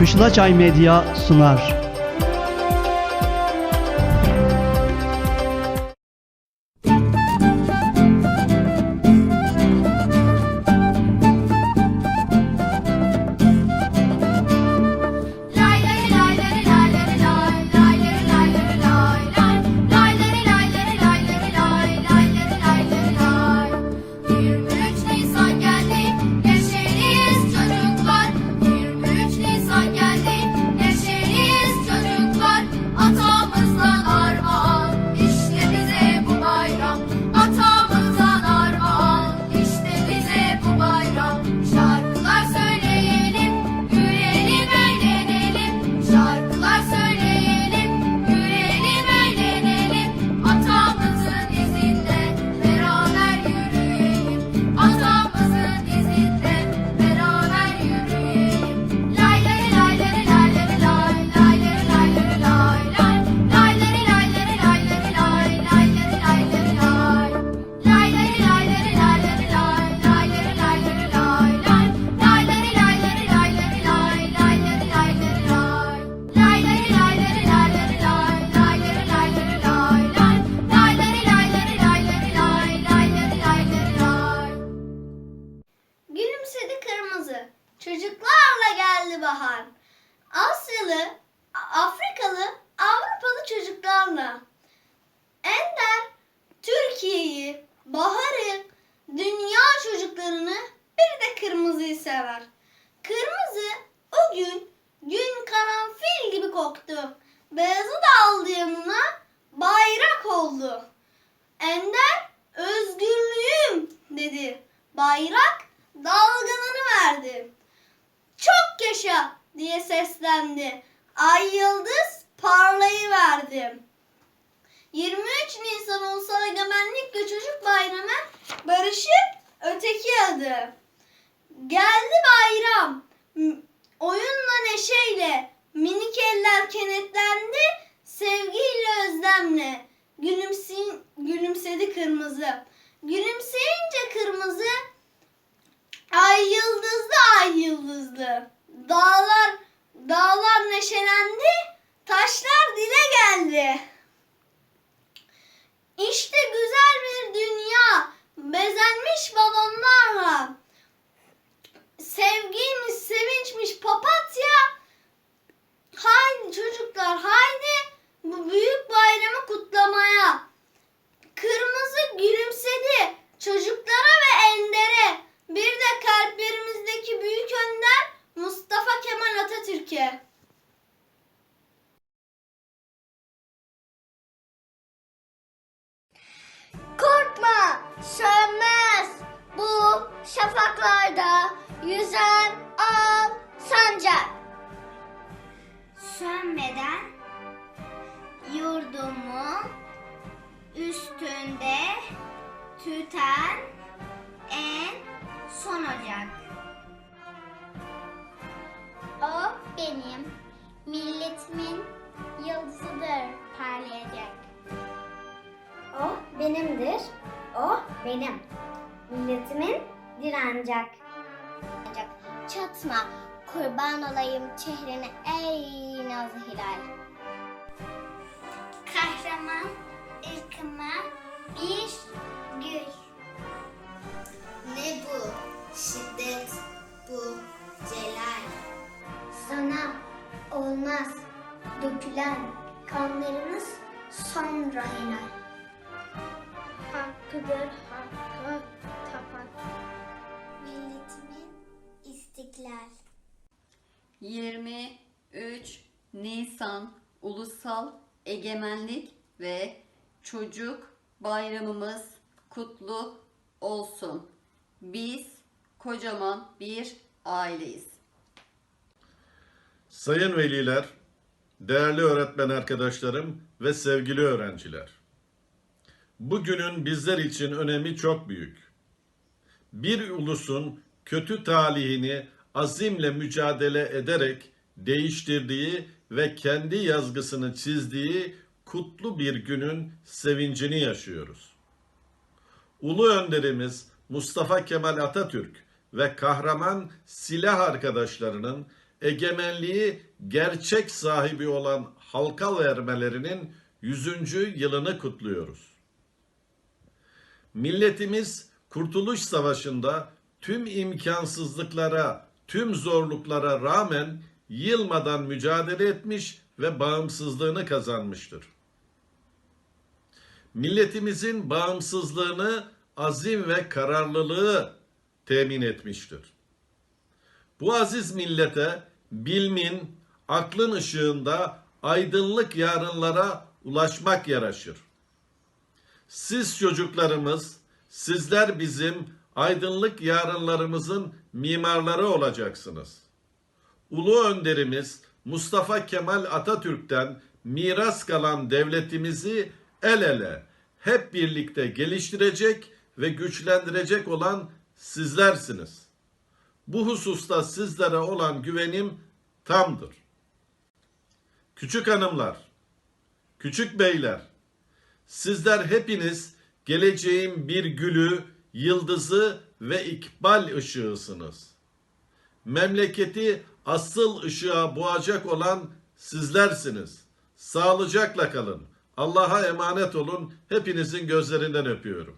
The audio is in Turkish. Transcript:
Kışlaçay Medya sunar. Beyazı da aldı yanına bayrak oldu. Ender özgürlüğüm dedi. Bayrak dalgalanı verdi. Çok yaşa diye seslendi. Ay yıldız parlayıverdi. 23 Nisan Ulusal Egemenlik ve Çocuk Bayramı barışın öteki adı. Geldi bayram. Oyunla neşeyle minik eller kenetlendi. Sevgiyle özlemle gülümsin, gülümsedi kırmızı. Gülümseyince kırmızı ay yıldızlı ay yıldızlı. Dağlar şafaklarda yüzen al sancak. Sönmeden yurdumu üstünde tüten en son ocak. O benim milletimin yıldızıdır parlayacak. O benimdir. O benim. Milletimin direncek. Çatma, kurban olayım çehrene ey nazlı hilal. Kahraman ırkıma bir gül. Ne bu şiddet, bu celal. Sana olmaz dökülen kanlarımız sonra helal. Hakkıdır istiklal. 23 Nisan Ulusal Egemenlik ve Çocuk Bayramımız kutlu olsun. Biz kocaman bir aileyiz. Sayın veliler, değerli öğretmen arkadaşlarım ve sevgili öğrenciler. Bugünün bizler için önemi çok büyük. Bir ulusun kötü talihini azimle mücadele ederek değiştirdiği ve kendi yazgısını çizdiği kutlu bir günün sevincini yaşıyoruz. Ulu önderimiz Mustafa Kemal Atatürk ve kahraman silah arkadaşlarının egemenliği gerçek sahibi olan halka vermelerinin 100. yılını kutluyoruz. Milletimiz Kurtuluş Savaşı'nda tüm imkansızlıklara, tüm zorluklara rağmen yılmadan mücadele etmiş ve bağımsızlığını kazanmıştır. Milletimizin bağımsızlığını azim ve kararlılığı temin etmiştir. Bu aziz millete bilmin, aklın ışığında aydınlık yarınlara ulaşmak yaraşır. Siz çocuklarımız, sizler bizim aydınlık yarınlarımızın mimarları olacaksınız. Ulu önderimiz Mustafa Kemal Atatürk'ten miras kalan devletimizi el ele hep birlikte geliştirecek ve güçlendirecek olan sizlersiniz. Bu hususta sizlere olan güvenim tamdır. Küçük hanımlar, küçük beyler, sizler hepiniz geleceğin bir gülü, yıldızı ve ikbal ışığısınız. Memleketi asıl ışığa boğacak olan sizlersiniz. Sağlıcakla kalın. Allah'a emanet olun. Hepinizin gözlerinden öpüyorum.